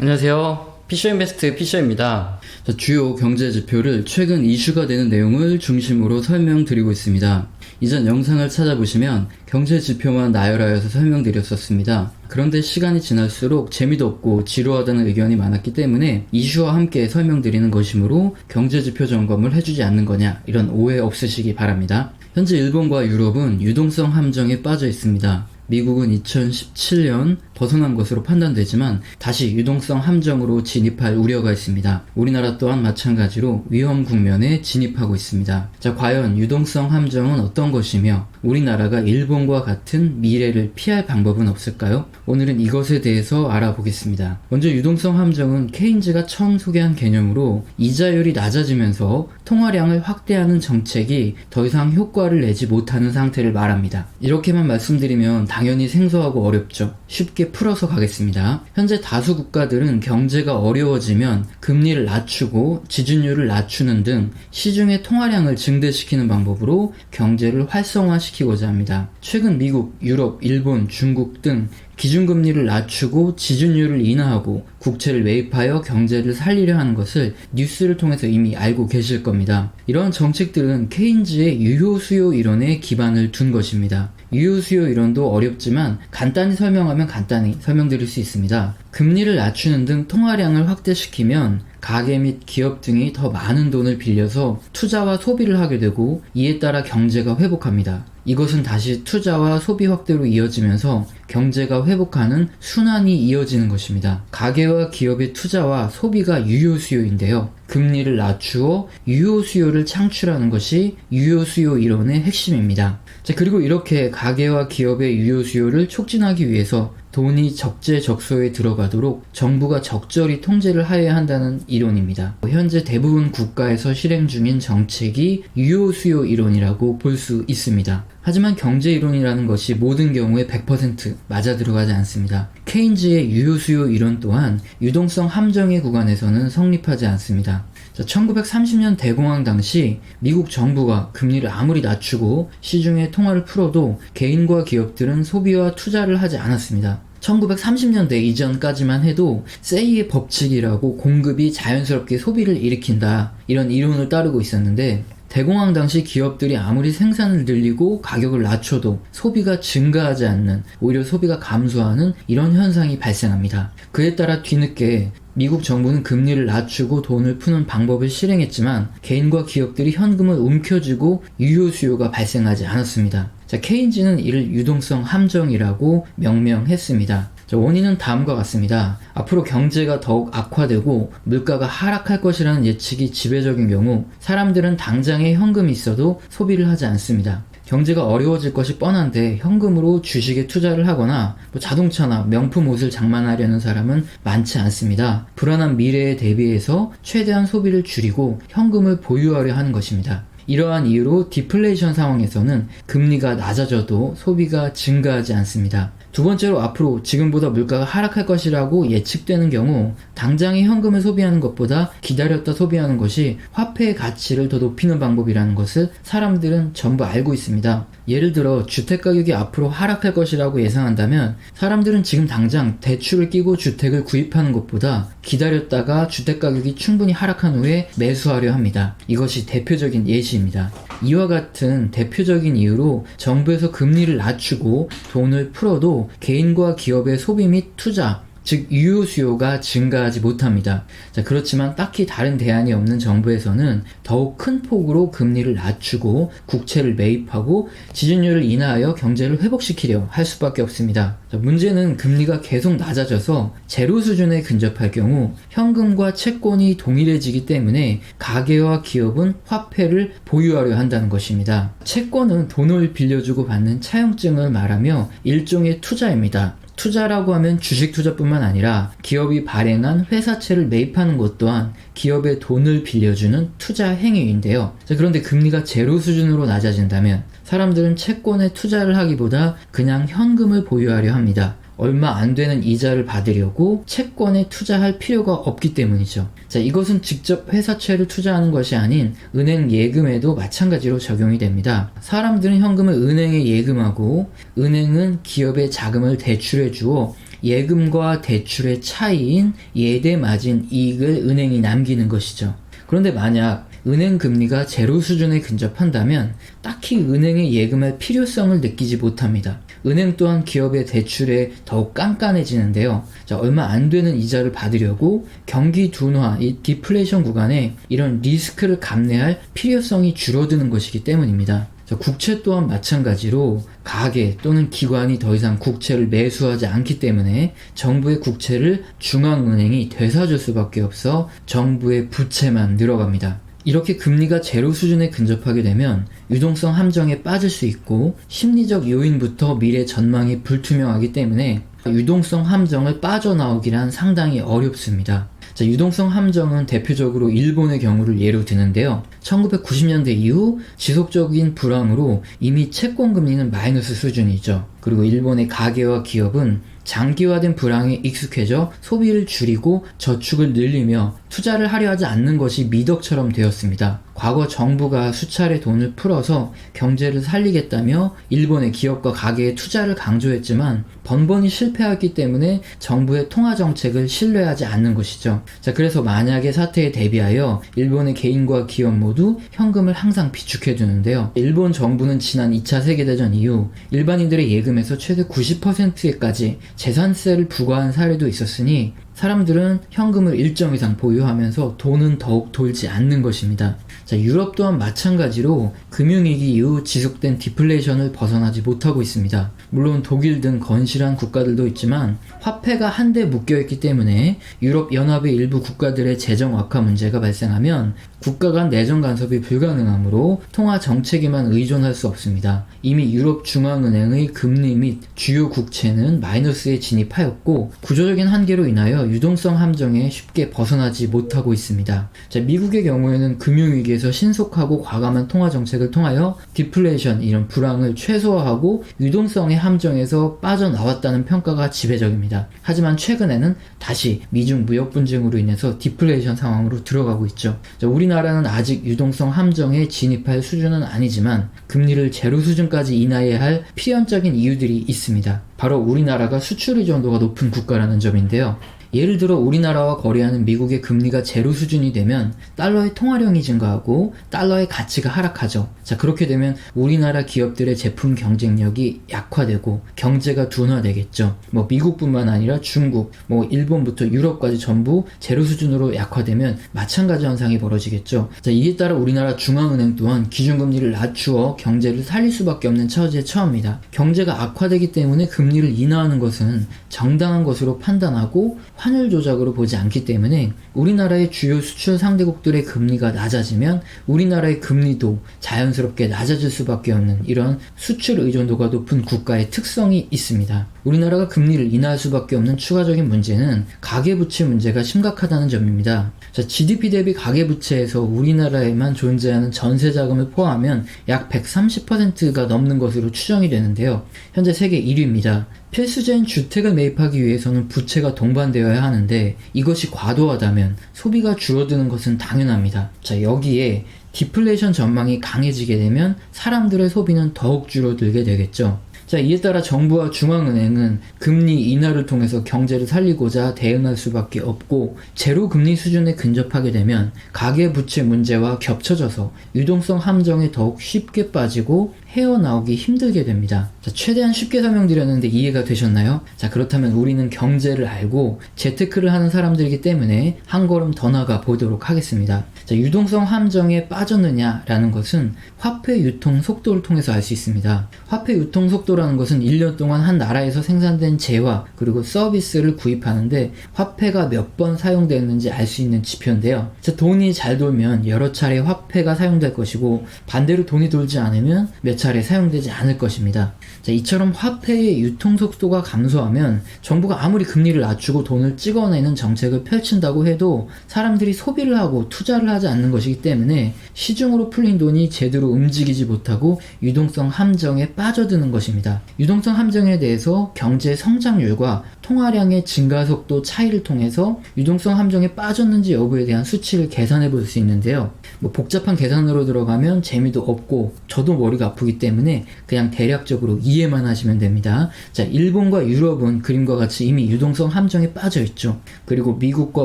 안녕하세요. 피셔인베스트 피셔입니다. 자, 주요 경제 지표를 최근 이슈가 되는 내용을 중심으로 설명드리고 있습니다. 이전 영상을 찾아보시면 경제 지표만 나열하여서 설명드렸었습니다. 그런데 시간이 지날수록 재미도 없고 지루하다는 의견이 많았기 때문에 이슈와 함께 설명드리는 것이므로 경제 지표 점검을 해주지 않는 거냐 이런 오해 없으시기 바랍니다. 현재 일본과 유럽은 유동성 함정에 빠져 있습니다. 미국은 2017년 벗어난 것으로 판단되지만 다시 유동성 함정으로 진입할 우려가 있습니다. 우리나라 또한 마찬가지로 위험 국면에 진입하고 있습니다. 자, 과연 유동성 함정은 어떤 것이며 우리나라가 일본과 같은 미래를 피할 방법은 없을까요? 오늘은 이것에 대해서 알아보겠습니다. 먼저 유동성 함정은 케인즈가 처음 소개한 개념으로 이자율이 낮아지면서 통화량을 확대하는 정책이 더 이상 효과를 내지 못하는 상태를 말합니다. 이렇게만 말씀드리면 당연히 생소하고 어렵죠. 쉽게 풀어서 가겠습니다. 현재 다수 국가들은 경제가 어려워지면 금리를 낮추고 지준율을 낮추는 등 시중의 통화량을 증대시키는 방법으로 경제를 활성화시키고자 합니다. 최근 미국, 유럽, 일본, 중국 등 기준금리를 낮추고 지준율을 인하하고 국채를 매입하여 경제를 살리려 하는 것을 뉴스를 통해서 이미 알고 계실 겁니다. 이러한 정책들은 케인즈의 유효 수요 이론에 기반을 둔 것입니다. 유효 수요 이론도 어렵지만 간단히 설명하면 간단히 설명드릴 수 있습니다. 금리를 낮추는 등 통화량을 확대시키면 가계 및 기업 등이 더 많은 돈을 빌려서 투자와 소비를 하게 되고 이에 따라 경제가 회복합니다. 이것은 다시 투자와 소비 확대로 이어지면서 경제가 회복하는 순환이 이어지는 것입니다. 가계와 기업의 투자와 소비가 유효 수요인데요. 금리를 낮추어 유효 수요를 창출하는 것이 유효 수요 이론의 핵심입니다. 자, 그리고 이렇게 가계와 기업의 유효 수요를 촉진하기 위해서 돈이 적재적소에 들어가도록 정부가 적절히 통제를 하여야 한다는 이론입니다. 현재 대부분 국가에서 실행 중인 정책이 유효 수요 이론이라고 볼 수 있습니다. 하지만 경제 이론이라는 것이 모든 경우에 100% 맞아 들어가지 않습니다. 케인즈의 유효 수요 이론 또한 유동성 함정의 구간에서는 성립하지 않습니다. 1930년 대공황 당시 미국 정부가 금리를 아무리 낮추고 시중에 통화를 풀어도 개인과 기업들은 소비와 투자를 하지 않았습니다. 1930년대 이전까지만 해도 세이의 법칙이라고 공급이 자연스럽게 소비를 일으킨다 이런 이론을 따르고 있었는데 대공황 당시 기업들이 아무리 생산을 늘리고 가격을 낮춰도 소비가 증가하지 않는 오히려 소비가 감소하는 이런 현상이 발생합니다. 그에 따라 뒤늦게 미국 정부는 금리를 낮추고 돈을 푸는 방법을 실행했지만 개인과 기업들이 현금을 움켜쥐고 유효 수요가 발생하지 않았습니다. 자, 케인즈는 이를 유동성 함정이라고 명명했습니다. 자, 원인은 다음과 같습니다. 앞으로 경제가 더욱 악화되고 물가가 하락할 것이라는 예측이 지배적인 경우 사람들은 당장에 현금이 있어도 소비를 하지 않습니다. 경제가 어려워질 것이 뻔한데 현금으로 주식에 투자를 하거나 뭐 자동차나 명품 옷을 장만하려는 사람은 많지 않습니다. 불안한 미래에 대비해서 최대한 소비를 줄이고 현금을 보유하려 하는 것입니다. 이러한 이유로 디플레이션 상황에서는 금리가 낮아져도 소비가 증가하지 않습니다. 두 번째로 앞으로 지금보다 물가가 하락할 것이라고 예측되는 경우 당장의 현금을 소비하는 것보다 기다렸다 소비하는 것이 화폐의 가치를 더 높이는 방법이라는 것을 사람들은 전부 알고 있습니다. 예를 들어 주택 가격이 앞으로 하락할 것이라고 예상한다면 사람들은 지금 당장 대출을 끼고 주택을 구입하는 것보다 기다렸다가 주택 가격이 충분히 하락한 후에 매수하려 합니다. 이것이 대표적인 예시입니다. 이와 같은 대표적인 이유로 정부에서 금리를 낮추고 돈을 풀어도 개인과 기업의 소비 및 투자, 즉 유효 수요가 증가하지 못합니다. 자, 그렇지만 딱히 다른 대안이 없는 정부에서는 더욱 큰 폭으로 금리를 낮추고 국채를 매입하고 지준율을 인하하여 경제를 회복시키려 할 수밖에 없습니다. 자, 문제는 금리가 계속 낮아져서 제로 수준에 근접할 경우 현금과 채권이 동일해지기 때문에 가계와 기업은 화폐를 보유하려 한다는 것입니다. 채권은 돈을 빌려주고 받는 차용증을 말하며 일종의 투자입니다. 투자라고 하면 주식 투자뿐만 아니라 기업이 발행한 회사채를 매입하는 것 또한 기업의 돈을 빌려주는 투자 행위인데요. 자, 그런데 금리가 제로 수준으로 낮아진다면 사람들은 채권에 투자를 하기보다 그냥 현금을 보유하려 합니다. 얼마 안 되는 이자를 받으려고 채권에 투자할 필요가 없기 때문이죠. 자, 이것은 직접 회사채를 투자하는 것이 아닌 은행 예금에도 마찬가지로 적용이 됩니다. 사람들은 현금을 은행에 예금하고 은행은 기업의 자금을 대출해 주어 예금과 대출의 차이인 예대 마진 이익을 은행이 남기는 것이죠. 그런데 만약 은행 금리가 제로 수준에 근접한다면 딱히 은행에 예금할 필요성을 느끼지 못합니다. 은행 또한 기업의 대출에 더욱 깐깐해지는데요. 자, 얼마 안 되는 이자를 받으려고 경기 둔화, 이 디플레이션 구간에 이런 리스크를 감내할 필요성이 줄어드는 것이기 때문입니다. 자, 국채 또한 마찬가지로 가계 또는 기관이 더 이상 국채를 매수하지 않기 때문에 정부의 국채를 중앙은행이 되사줄 수밖에 없어 정부의 부채만 늘어갑니다. 이렇게 금리가 제로 수준에 근접하게 되면 유동성 함정에 빠질 수 있고 심리적 요인부터 미래 전망이 불투명하기 때문에 유동성 함정을 빠져나오기란 상당히 어렵습니다. 자, 유동성 함정은 대표적으로 일본의 경우를 예로 드는데요. 1990년대 이후 지속적인 불황으로 이미 채권 금리는 마이너스 수준이죠. 그리고 일본의 가계와 기업은 장기화된 불황에 익숙해져 소비를 줄이고 저축을 늘리며 투자를 하려 하지 않는 것이 미덕처럼 되었습니다. 과거 정부가 수차례 돈을 풀어서 경제를 살리겠다며 일본의 기업과 가계에 투자를 강조했지만 번번이 실패했기 때문에 정부의 통화 정책을 신뢰하지 않는 것이죠. 자, 그래서 만약의 사태에 대비하여 일본의 개인과 기업 모두 현금을 항상 비축해 두는데요. 일본 정부는 지난 2차 세계대전 이후 일반인들의 예금에서 최대 90%까지 재산세를 부과한 사례도 있었으니 사람들은 현금을 일정 이상 보유하면서 돈은 더욱 돌지 않는 것입니다. 자, 유럽 또한 마찬가지로 금융위기 이후 지속된 디플레이션을 벗어나지 못하고 있습니다. 물론 독일 등 건실한 국가들도 있지만 화폐가 한데 묶여있기 때문에 유럽 연합의 일부 국가들의 재정 악화 문제가 발생하면 국가 간 내정 간섭이 불가능하므로 통화 정책에만 의존할 수 없습니다. 이미 유럽 중앙은행의 금리 및 주요 국채는 마이너스에 진입하였고 구조적인 한계로 인하여 유동성 함정에 쉽게 벗어나지 못하고 있습니다. 자, 미국의 경우에는 금융위기에서 신속하고 과감한 통화 정책을 통하여 디플레이션 이런 불황을 최소화하고 유동성의 함정에서 빠져나왔다는 평가가 지배적입니다. 하지만 최근에는 다시 미중 무역 분쟁으로 인해서 디플레이션 상황으로 들어가고 있죠. 자, 우리나라는 아직 유동성 함정에 진입할 수준은 아니지만 금리를 제로 수준까지 인하해야 할 필연적인 이유들이 있습니다. 바로 우리나라가 수출 의존도가 높은 국가라는 점인데요. 예를 들어 우리나라와 거래하는 미국의 금리가 제로 수준이 되면 달러의 통화량이 증가하고 달러의 가치가 하락하죠. 자, 그렇게 되면 우리나라 기업들의 제품 경쟁력이 약화되고 경제가 둔화되겠죠. 뭐 미국뿐만 아니라 중국, 뭐 일본부터 유럽까지 전부 제로 수준으로 약화되면 마찬가지 현상이 벌어지겠죠. 자, 이에 따라 우리나라 중앙은행 또한 기준금리를 낮추어 경제를 살릴 수밖에 없는 처지에 처합니다. 경제가 악화되기 때문에 금리를 인하하는 것은 정당한 것으로 판단하고 환율 조작으로 보지 않기 때문에 우리나라의 주요 수출 상대국들의 금리가 낮아지면 우리나라의 금리도 자연스럽게 낮아질 수밖에 없는 이런 수출 의존도가 높은 국가의 특성이 있습니다. 우리나라가 금리를 인하할 수밖에 없는 추가적인 문제는 가계부채 문제가 심각하다는 점입니다. 자, GDP 대비 가계부채에서 우리나라에만 존재하는 전세 자금을 포함하면 약 130%가 넘는 것으로 추정이 되는데요. 현재 세계 1위입니다. 필수적인 주택을 매입하기 위해서는 부채가 동반되어야 하는데 이것이 과도하다면 소비가 줄어드는 것은 당연합니다. 자, 여기에 디플레이션 전망이 강해지게 되면 사람들의 소비는 더욱 줄어들게 되겠죠. 자, 이에 따라 정부와 중앙은행은 금리 인하를 통해서 경제를 살리고자 대응할 수밖에 없고 제로 금리 수준에 근접하게 되면 가계 부채 문제와 겹쳐져서 유동성 함정에 더욱 쉽게 빠지고 헤어나오기 힘들게 됩니다. 자, 최대한 쉽게 설명드렸는데 이해가 되셨나요? 자, 그렇다면 우리는 경제를 알고 재테크를 하는 사람들이기 때문에 한 걸음 더 나가 보도록 하겠습니다. 자, 유동성 함정에 빠졌느냐라는 것은 화폐 유통 속도를 통해서 알 수 있습니다. 화폐 유통 속도 라는 것은 1년 동안 한 나라에서 생산된 재화 그리고 서비스를 구입하는데 화폐가 몇 번 사용됐는지 알 수 있는 지표인데요. 자, 돈이 잘 돌면 여러 차례 화폐가 사용될 것이고 반대로 돈이 돌지 않으면 몇 차례 사용되지 않을 것입니다. 자, 이처럼 화폐의 유통 속도가 감소하면 정부가 아무리 금리를 낮추고 돈을 찍어내는 정책을 펼친다고 해도 사람들이 소비를 하고 투자를 하지 않는 것이기 때문에 시중으로 풀린 돈이 제대로 움직이지 못하고 유동성 함정에 빠져드는 것입니다. 유동성 함정에 대해서 경제 성장률과 통화량의 증가 속도 차이를 통해서 유동성 함정에 빠졌는지 여부에 대한 수치를 계산해 볼 수 있는데요. 뭐 복잡한 계산으로 들어가면 재미도 없고 저도 머리가 아프기 때문에 그냥 대략적으로 이해만 하시면 됩니다. 자, 일본과 유럽은 그림과 같이 이미 유동성 함정에 빠져 있죠. 그리고 미국과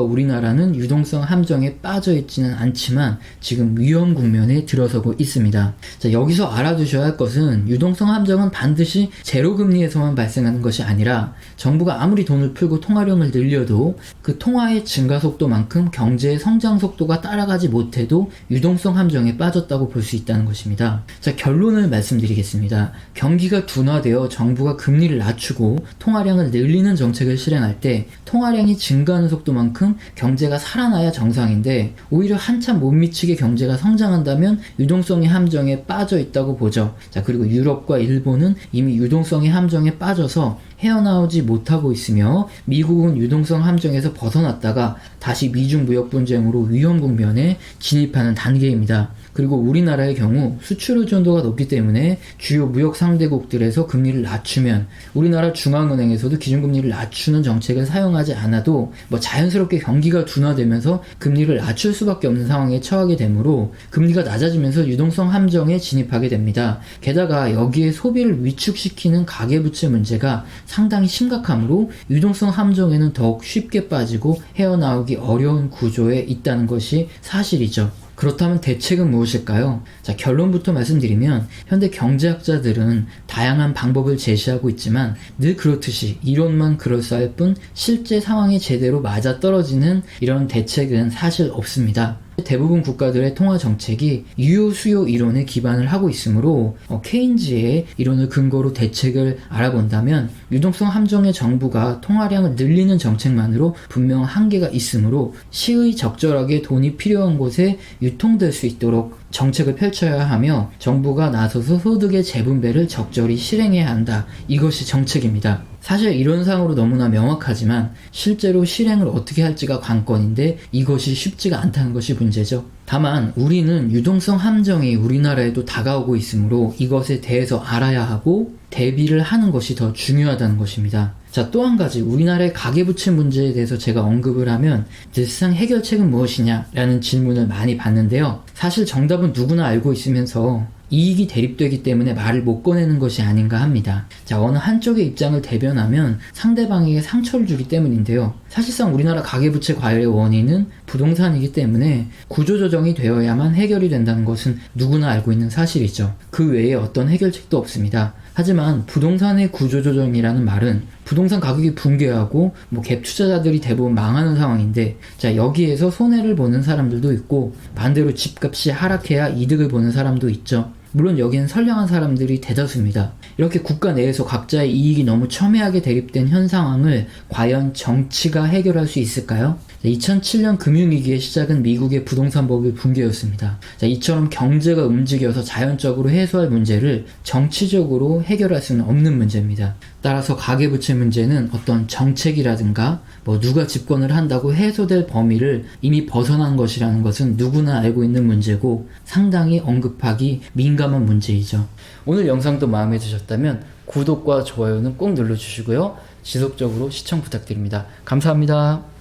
우리나라는 유동성 함정에 빠져 있지는 않지만 지금 위험 국면에 들어서고 있습니다. 자, 여기서 알아두셔야 할 것은 유동성 함정은 반드시 제로 금리에서만 발생하는 것이 아니라 정부가 아무 리 돈을 풀고 통화량을 늘려도 그 통화의 증가 속도만큼 경제의 성장 속도가 따라가지 못해도 유동성 함정에 빠졌다고 볼 수 있다는 것입니다. 자, 결론을 말씀드리겠습니다. 경기가 둔화되어 정부가 금리를 낮추고 통화량을 늘리는 정책을 실행할 때 통화량이 증가하는 속도만큼 경제가 살아나야 정상인데 오히려 한참 못 미치게 경제가 성장한다면 유동성의 함정에 빠져 있다고 보죠. 자, 그리고 유럽과 일본은 이미 유동성의 함정에 빠져서 헤어나오지 못하고 있으며 미국은 유동성 함정에서 벗어났다가 다시 미중 무역 분쟁으로 위험 국면에 진입하는 단계입니다. 그리고 우리나라의 경우 수출 의존도가 높기 때문에 주요 무역 상대국들에서 금리를 낮추면 우리나라 중앙은행에서도 기준금리를 낮추는 정책을 사용하지 않아도 뭐 자연스럽게 경기가 둔화되면서 금리를 낮출 수밖에 없는 상황에 처하게 되므로 금리가 낮아지면서 유동성 함정에 진입하게 됩니다. 게다가 여기에 소비를 위축시키는 가계부채 문제가 상당히 심각하므로 유동성 함정에는 더욱 쉽게 빠지고 헤어나오기 어려운 구조에 있다는 것이 사실이죠. 그렇다면 대책은 무엇일까요? 자, 결론부터 말씀드리면 현대 경제학자들은 다양한 방법을 제시하고 있지만 늘 그렇듯이 이론만 그럴싸할 뿐 실제 상황에 제대로 맞아떨어지는 이런 대책은 사실 없습니다. 대부분 국가들의 통화 정책이 유효 수요 이론에 기반을 하고 있으므로 어, 케인즈의 이론을 근거로 대책을 알아본다면 유동성 함정의 정부가 통화량을 늘리는 정책만으로 분명 한계가 있으므로 시의 적절하게 돈이 필요한 곳에 유통될 수 있도록 정책을 펼쳐야 하며 정부가 나서서 소득의 재분배를 적절히 실행해야 한다. 이것이 정책입니다. 사실 이론상으로 너무나 명확하지만 실제로 실행을 어떻게 할지가 관건인데 이것이 쉽지가 않다는 것이 문제죠. 다만 우리는 유동성 함정이 우리나라에도 다가오고 있으므로 이것에 대해서 알아야 하고 대비를 하는 것이 더 중요하다는 것입니다. 자, 또 한 가지 우리나라의 가계부채 문제에 대해서 제가 언급을 하면 늘상 해결책은 무엇이냐라는 질문을 많이 받는데요. 사실 정답은 누구나 알고 있으면서 이익이 대립되기 때문에 말을 못 꺼내는 것이 아닌가 합니다. 자, 어느 한쪽의 입장을 대변하면 상대방에게 상처를 주기 때문인데요. 사실상 우리나라 가계부채 과열의 원인은 부동산이기 때문에 구조조정이 되어야만 해결이 된다는 것은 누구나 알고 있는 사실이죠. 그 외에 어떤 해결책도 없습니다. 하지만 부동산의 구조조정이라는 말은 부동산 가격이 붕괴하고 뭐 갭 투자자들이 대부분 망하는 상황인데 자 여기에서 손해를 보는 사람들도 있고 반대로 집값이 하락해야 이득을 보는 사람도 있죠. 물론 여기는 선량한 사람들이 대다수입니다. 이렇게 국가 내에서 각자의 이익이 너무 첨예하게 대립된 현 상황을 과연 정치가 해결할 수 있을까요? 2007년 금융위기의 시작은 미국의 부동산 버블 붕괴였습니다. 자, 이처럼 경제가 움직여서 자연적으로 해소할 문제를 정치적으로 해결할 수는 없는 문제입니다. 따라서 가계부채 문제는 어떤 정책이라든가 뭐 누가 집권을 한다고 해소될 범위를 이미 벗어난 것이라는 것은 누구나 알고 있는 문제고 상당히 언급하기 민감한 문제이죠. 오늘 영상도 마음에 드셨다면 구독과 좋아요는 꼭 눌러주시고요. 지속적으로 시청 부탁드립니다. 감사합니다.